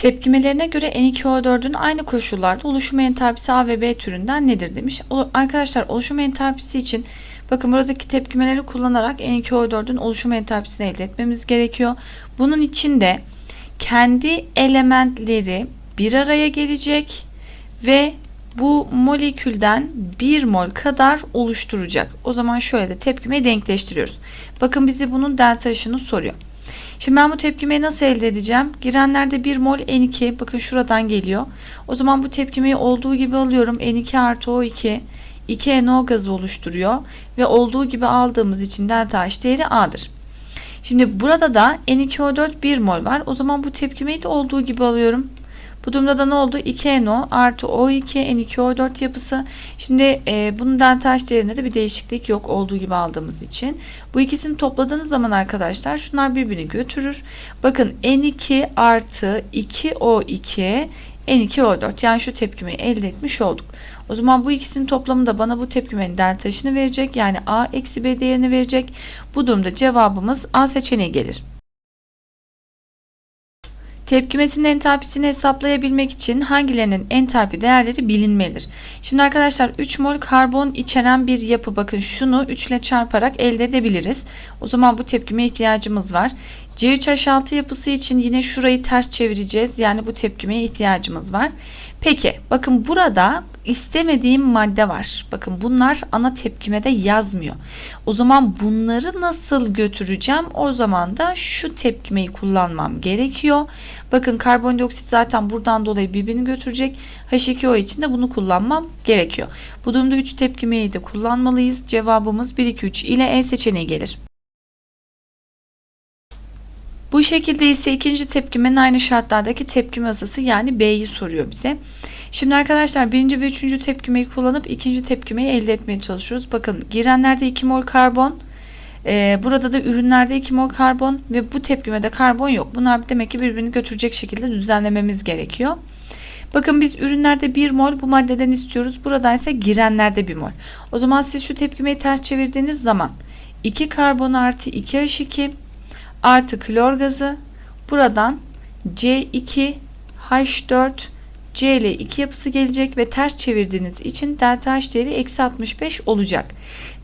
Tepkimelerine göre N2O4'ün aynı koşullarda oluşum entalpisi A ve B türünden nedir demiş. Arkadaşlar oluşum entalpisi için bakın buradaki tepkimeleri kullanarak N2O4'ün oluşum entalpisini elde etmemiz gerekiyor. Bunun için de kendi elementleri bir araya gelecek ve bu molekülden 1 mol kadar oluşturacak. O zaman şöyle de tepkimeyi denkleştiriyoruz. Bakın bize bunun delta H'ını soruyor. Şimdi ben bu tepkimeyi nasıl elde edeceğim? Girenlerde 1 mol N2 bakın şuradan geliyor. O zaman bu tepkimeyi olduğu gibi alıyorum. N2 artı O2 2 NO gazı oluşturuyor ve olduğu gibi aldığımız için delta H değeri A'dır. Şimdi burada da N2O4 1 mol var. O zaman bu tepkimeyi de olduğu gibi alıyorum. Bu durumda da ne oldu? 2NO artı O2 N2O4 yapısı. Şimdi e, bunun delta H değerinde de bir değişiklik yok olduğu gibi aldığımız için. Bu ikisini topladığınız zaman arkadaşlar şunlar birbirini götürür. Bakın N2 artı 2O2 N2O4 yani şu tepkimeyi elde etmiş olduk. O zaman bu ikisinin toplamı da bana bu tepkimenin delta H'ını verecek. Yani A eksi B değerini verecek. Bu durumda cevabımız A seçeneği gelir. Tepkimesinin entalpisini hesaplayabilmek için hangilerinin entalpi değerleri bilinmelidir. Şimdi arkadaşlar 3 mol karbon içeren bir yapı bakın şunu 3 ile çarparak elde edebiliriz. O zaman bu tepkime ihtiyacımız var. C3H6 yapısı için yine şurayı ters çevireceğiz. Yani bu tepkimeye ihtiyacımız var. Peki bakın burada istemediğim madde var. Bakın bunlar ana tepkimede yazmıyor. O zaman bunları nasıl götüreceğim? O zaman da şu tepkimeyi kullanmam gerekiyor. Bakın karbondioksit zaten buradan dolayı birbirini götürecek. H2O için de bunu kullanmam gerekiyor. Bu durumda 3 tepkimeyi de kullanmalıyız. Cevabımız 1, 2, 3 ile E seçeneği gelir. Bu şekilde ise ikinci tepkimenin aynı şartlardaki tepkime ısısı yani B'yi soruyor bize. Şimdi arkadaşlar birinci ve üçüncü tepkimeyi kullanıp ikinci tepkimeyi elde etmeye çalışıyoruz. Bakın girenlerde 2 mol karbon, e, burada da ürünlerde 2 mol karbon ve bu tepkimede karbon yok. Bunlar demek ki birbirini götürecek şekilde düzenlememiz gerekiyor. Bakın biz ürünlerde 1 mol bu maddeden istiyoruz. Burada ise girenlerde 1 mol. O zaman siz şu tepkimeyi ters çevirdiğiniz zaman 2 karbon artı 2 H2 artı klor gazı buradan C2H4 C ile 2 yapısı gelecek ve ters çevirdiğiniz için delta H değeri eksi 65 olacak.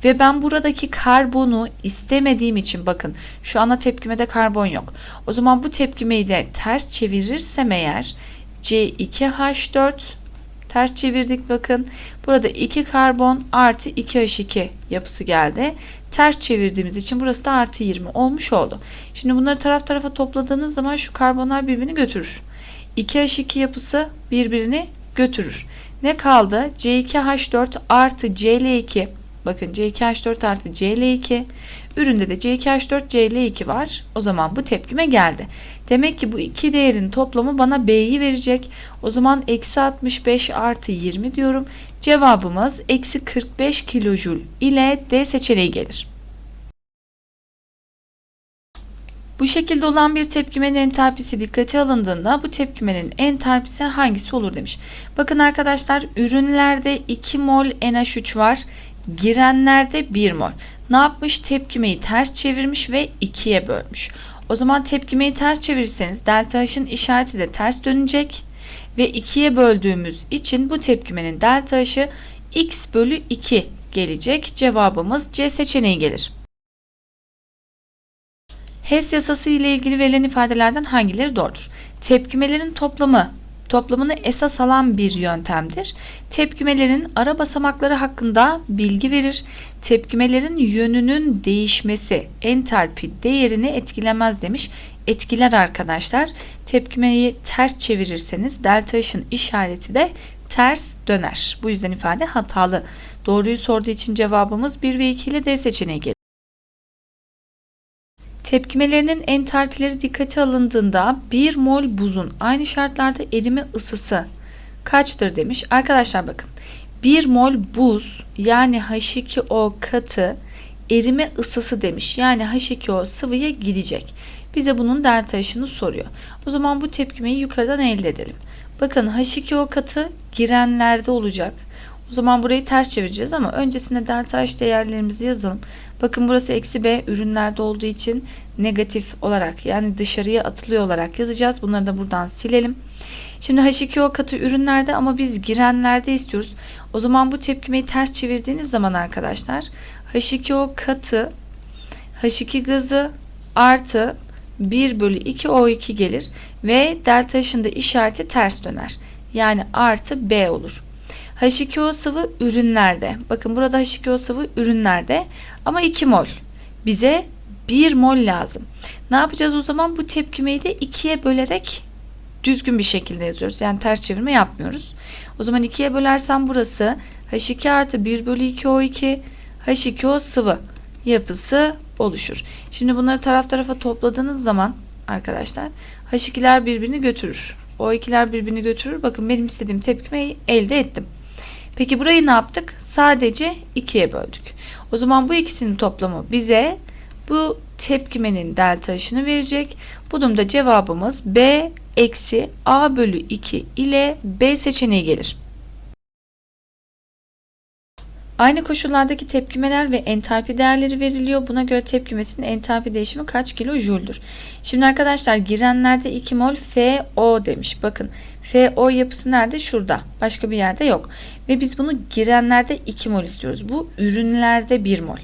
Ve ben buradaki karbonu istemediğim için bakın şu ana tepkimede karbon yok. O zaman bu tepkimeyi de ters çevirirsem eğer C2H4 ters çevirdik bakın. Burada 2 karbon artı 2H2 yapısı geldi. Ters çevirdiğimiz için burası da artı 20 olmuş oldu. Şimdi bunları taraf tarafa topladığınız zaman şu karbonlar birbirini götürür. 2H2 yapısı birbirini götürür. Ne kaldı? C2H4 artı Cl2 bakın C2H4 artı Cl2 üründe de C2H4 Cl2 var. O zaman bu tepkime geldi. Demek ki bu iki değerin toplamı bana B'yi verecek. O zaman eksi 65 artı 20 diyorum. Cevabımız eksi 45 kilojül ile D seçeneği gelir. Bu şekilde olan bir tepkimenin entalpisi dikkate alındığında bu tepkimenin entalpisi hangisi olur demiş. Bakın arkadaşlar ürünlerde 2 mol NH3 var. Girenlerde 1 mol. Ne yapmış? Tepkimeyi ters çevirmiş ve 2'ye bölmüş. O zaman tepkimeyi ters çevirirseniz delta H'ın işareti de ters dönecek ve 2'ye böldüğümüz için bu tepkimenin delta H'ı x bölü 2 gelecek. Cevabımız C seçeneği gelir. Hess yasası ile ilgili verilen ifadelerden hangileri doğrudur? Tepkimelerin toplamı toplamını esas alan bir yöntemdir. Tepkimelerin ara basamakları hakkında bilgi verir. Tepkimelerin yönünün değişmesi entalpi değerini etkilemez demiş. Etkiler arkadaşlar. Tepkimeyi ters çevirirseniz delta H'ın işareti de ters döner. Bu yüzden ifade hatalı. Doğruyu sorduğu için cevabımız 1 ve 2 ile D seçeneği gelir. Tepkimelerinin entalpileri dikkate alındığında 1 mol buzun aynı şartlarda erime ısısı kaçtır demiş. Arkadaşlar bakın 1 mol buz yani H2O katı erime ısısı demiş. Yani H2O sıvıya gidecek. Bize bunun delta H'ını soruyor. O zaman bu tepkimeyi yukarıdan elde edelim. Bakın H2O katı girenlerde olacak. O zaman burayı ters çevireceğiz ama öncesinde delta H değerlerimizi yazalım. Bakın burası eksi B ürünlerde olduğu için negatif olarak yani dışarıya atılıyor olarak yazacağız. Bunları da buradan silelim. Şimdi H2O katı ürünlerde ama biz girenlerde istiyoruz. O zaman bu tepkimeyi ters çevirdiğiniz zaman arkadaşlar H2O katı H2 gazı artı 1 bölü 2 O2 gelir ve delta H'ın da işareti ters döner. Yani artı B olur. H2O sıvı ürünlerde. Bakın burada H2O sıvı ürünlerde ama 2 mol. Bize 1 mol lazım. Ne yapacağız o zaman? Bu tepkimeyi de 2'ye bölerek düzgün bir şekilde yazıyoruz. Yani ters çevirme yapmıyoruz. O zaman 2'ye bölersem burası H2 artı 1 bölü 2 O2 H2O sıvı yapısı oluşur. Şimdi bunları taraf tarafa topladığınız zaman arkadaşlar H2'ler birbirini götürür. O2'ler birbirini götürür. Bakın benim istediğim tepkimeyi elde ettim. Peki burayı ne yaptık? Sadece 2'ye böldük. O zaman bu ikisinin toplamı bize bu tepkimenin delta H'ını verecek. Bu durumda cevabımız B eksi A bölü 2 ile B seçeneği gelir. Aynı koşullardaki tepkimeler ve entalpi değerleri veriliyor. Buna göre tepkimesinin entalpi değişimi kaç kilojoule'dur? Şimdi arkadaşlar girenlerde 2 mol FO demiş. Bakın FO yapısı nerede? Şurada. Başka bir yerde yok. Ve biz bunu girenlerde 2 mol istiyoruz. Bu ürünlerde 1 mol.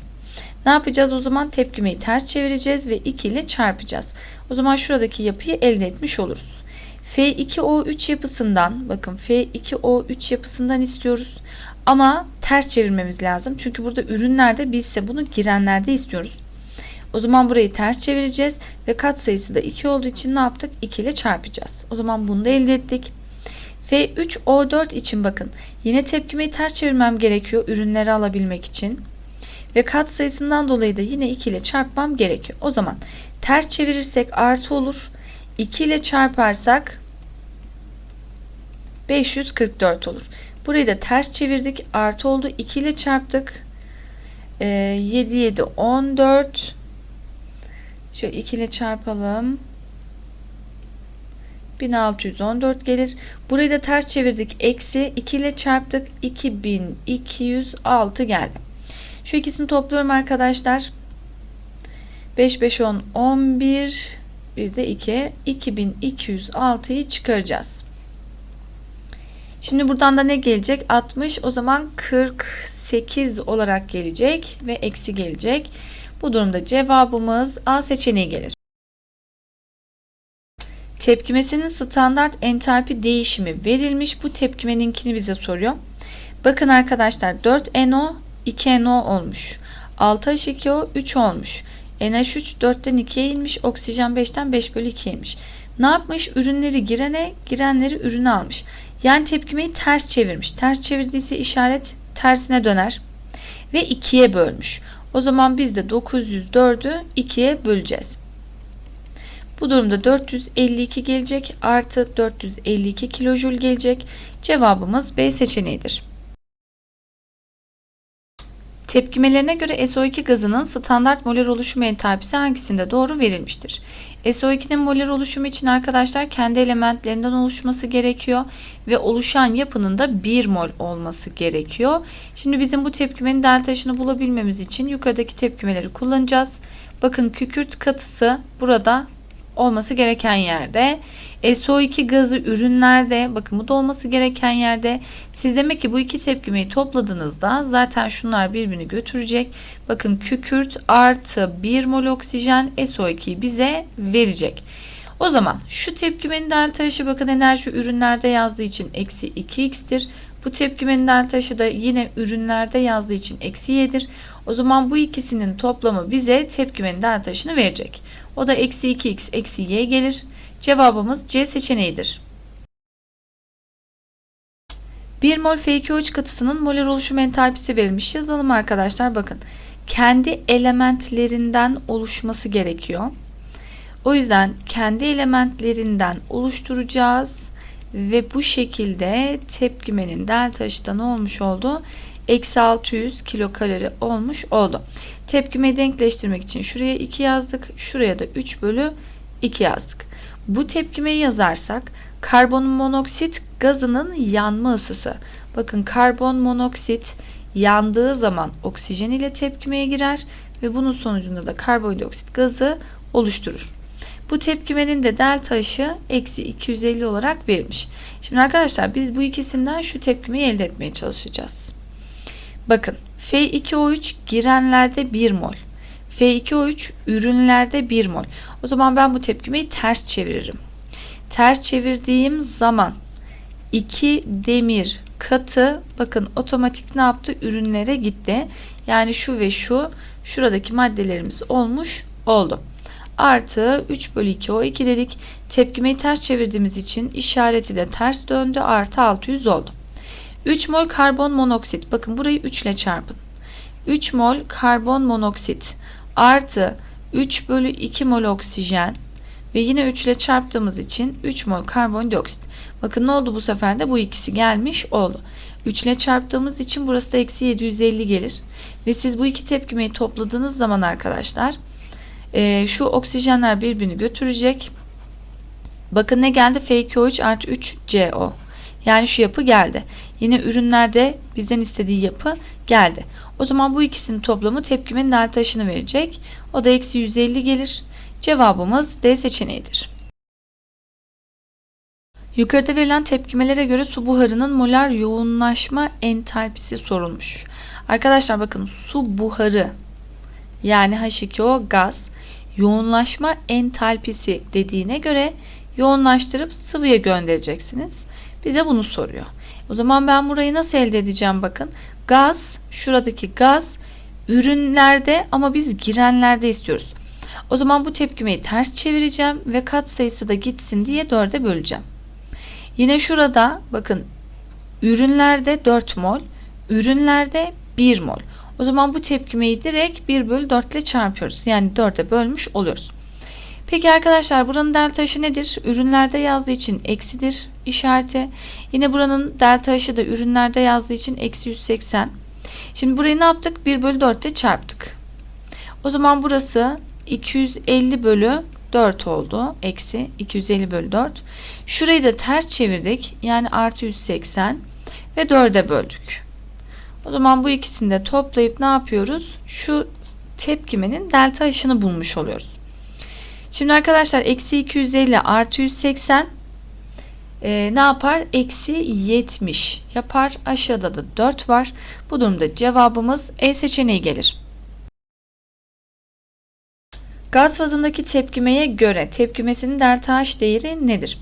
Ne yapacağız? O zaman tepkimeyi ters çevireceğiz ve 2 ile çarpacağız. O zaman şuradaki yapıyı elde etmiş oluruz. F2O3 yapısından bakın F2O3 yapısından istiyoruz. Ama ters çevirmemiz lazım. Çünkü burada ürünlerde biz ise bunu girenlerde istiyoruz. O zaman burayı ters çevireceğiz ve kat sayısı da 2 olduğu için ne yaptık? 2 ile çarpacağız. O zaman bunu da elde ettik. F3O4 için bakın yine tepkimeyi ters çevirmem gerekiyor ürünleri alabilmek için. Ve kat sayısından dolayı da yine 2 ile çarpmam gerekiyor. O zaman ters çevirirsek artı olur. 2 ile çarparsak 544 olur. Burayı da ters çevirdik. Artı oldu. 2 ile çarptık. Ee, 7 7 14 Şöyle 2 ile çarpalım. 1614 gelir. Burayı da ters çevirdik. Eksi 2 ile çarptık. 2206 geldi. Şu ikisini topluyorum arkadaşlar. 5 5 10 11 bir de 2 2206'yı çıkaracağız. Şimdi buradan da ne gelecek? 60 o zaman 48 olarak gelecek ve eksi gelecek. Bu durumda cevabımız A seçeneği gelir. Tepkimesinin standart entalpi değişimi verilmiş. Bu tepkimeninkini bize soruyor. Bakın arkadaşlar 4NO 2NO olmuş. 6H2O 3 olmuş. NH3 4'ten 2'ye inmiş. Oksijen 5'ten 5 bölü 2'ye inmiş. Ne yapmış? Ürünleri girene, girenleri ürüne almış. Yani tepkimeyi ters çevirmiş. Ters çevirdiyse işaret tersine döner. Ve 2'ye bölmüş. O zaman biz de 904'ü 2'ye böleceğiz. Bu durumda 452 gelecek artı 452 kilojül gelecek. Cevabımız B seçeneğidir. Tepkimelerine göre SO2 gazının standart molar oluşum entalpisi hangisinde doğru verilmiştir? SO2'nin molar oluşumu için arkadaşlar kendi elementlerinden oluşması gerekiyor ve oluşan yapının da 1 mol olması gerekiyor. Şimdi bizim bu tepkimenin delta bulabilmemiz için yukarıdaki tepkimeleri kullanacağız. Bakın kükürt katısı burada olması gereken yerde. SO2 gazı ürünlerde bakın bu da olması gereken yerde. Siz demek ki bu iki tepkimeyi topladığınızda zaten şunlar birbirini götürecek. Bakın kükürt artı 1 mol oksijen SO2'yi bize verecek. O zaman şu tepkimenin delta H'ı bakın enerji ürünlerde yazdığı için eksi 2x'tir. Bu tepkimenin delta H'ı da yine ürünlerde yazdığı için eksi y'dir. O zaman bu ikisinin toplamı bize tepkimenin delta H'ını verecek. O da eksi 2x eksi y gelir. Cevabımız C seçeneğidir. 1 mol F2O3 katısının molar oluşum entalpisi verilmiş. Yazalım arkadaşlar bakın. Kendi elementlerinden oluşması gerekiyor. O yüzden kendi elementlerinden oluşturacağız ve bu şekilde tepkimenin delta H'da ne olmuş oldu? Eksi 600 kilokalori olmuş oldu. Tepkimeyi denkleştirmek için şuraya 2 yazdık. Şuraya da 3 bölü 2 yazdık. Bu tepkimeyi yazarsak karbon monoksit gazının yanma ısısı. Bakın karbon monoksit yandığı zaman oksijen ile tepkimeye girer ve bunun sonucunda da karbondioksit gazı oluşturur. Bu tepkimenin de delta ışığı eksi 250 olarak verilmiş. Şimdi arkadaşlar biz bu ikisinden şu tepkimeyi elde etmeye çalışacağız. Bakın F2O3 girenlerde 1 mol. F2O3 ürünlerde 1 mol. O zaman ben bu tepkimeyi ters çeviririm. Ters çevirdiğim zaman 2 demir katı bakın otomatik ne yaptı? Ürünlere gitti. Yani şu ve şu şuradaki maddelerimiz olmuş oldu. Artı 3 bölü 2 o 2 dedik. Tepkimeyi ters çevirdiğimiz için işareti de ters döndü. Artı 600 oldu. 3 mol karbon monoksit. Bakın burayı 3 ile çarpın. 3 mol karbon monoksit artı 3 bölü 2 mol oksijen ve yine 3 ile çarptığımız için 3 mol karbondioksit. Bakın ne oldu bu sefer de bu ikisi gelmiş oldu. 3 ile çarptığımız için burası da eksi 750 gelir. Ve siz bu iki tepkimeyi topladığınız zaman arkadaşlar e, şu oksijenler birbirini götürecek. Bakın ne geldi? F2O3 artı 3 CO. Yani şu yapı geldi. Yine ürünlerde bizden istediği yapı geldi. O zaman bu ikisinin toplamı tepkimenin delta taşını verecek. O da eksi 150 gelir. Cevabımız D seçeneğidir. Yukarıda verilen tepkimelere göre su buharının molar yoğunlaşma entalpisi sorulmuş. Arkadaşlar bakın su buharı yani H2O gaz yoğunlaşma entalpisi dediğine göre yoğunlaştırıp sıvıya göndereceksiniz. Bize bunu soruyor. O zaman ben burayı nasıl elde edeceğim bakın. Gaz, şuradaki gaz ürünlerde ama biz girenlerde istiyoruz. O zaman bu tepkimeyi ters çevireceğim ve kat sayısı da gitsin diye 4'e böleceğim. Yine şurada bakın ürünlerde 4 mol, ürünlerde 1 mol. O zaman bu tepkimeyi direkt 1 bölü 4 ile çarpıyoruz. Yani 4'e bölmüş oluyoruz. Peki arkadaşlar buranın delta H'ı nedir? Ürünlerde yazdığı için eksidir işareti. Yine buranın delta H'ı da ürünlerde yazdığı için eksi 180. Şimdi burayı ne yaptık? 1 bölü 4 ile çarptık. O zaman burası 250 bölü 4 oldu. Eksi 250 bölü 4. Şurayı da ters çevirdik. Yani artı 180 ve 4'e böldük. O zaman bu ikisini de toplayıp ne yapıyoruz? Şu tepkimenin delta H'ını bulmuş oluyoruz. Şimdi arkadaşlar eksi 250 artı 180 e, ne yapar? Eksi 70 yapar. Aşağıda da 4 var. Bu durumda cevabımız E seçeneği gelir. Gaz fazındaki tepkimeye göre tepkimesinin delta H değeri nedir?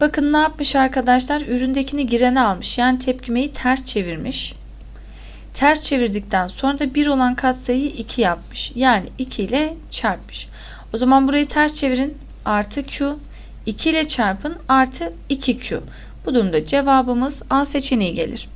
Bakın ne yapmış arkadaşlar? Üründekini girene almış. Yani tepkimeyi ters çevirmiş. Ters çevirdikten sonra da 1 olan katsayıyı 2 yapmış. Yani 2 ile çarpmış. O zaman burayı ters çevirin. Artı Q. 2 ile çarpın. Artı 2Q. Bu durumda cevabımız A seçeneği gelir.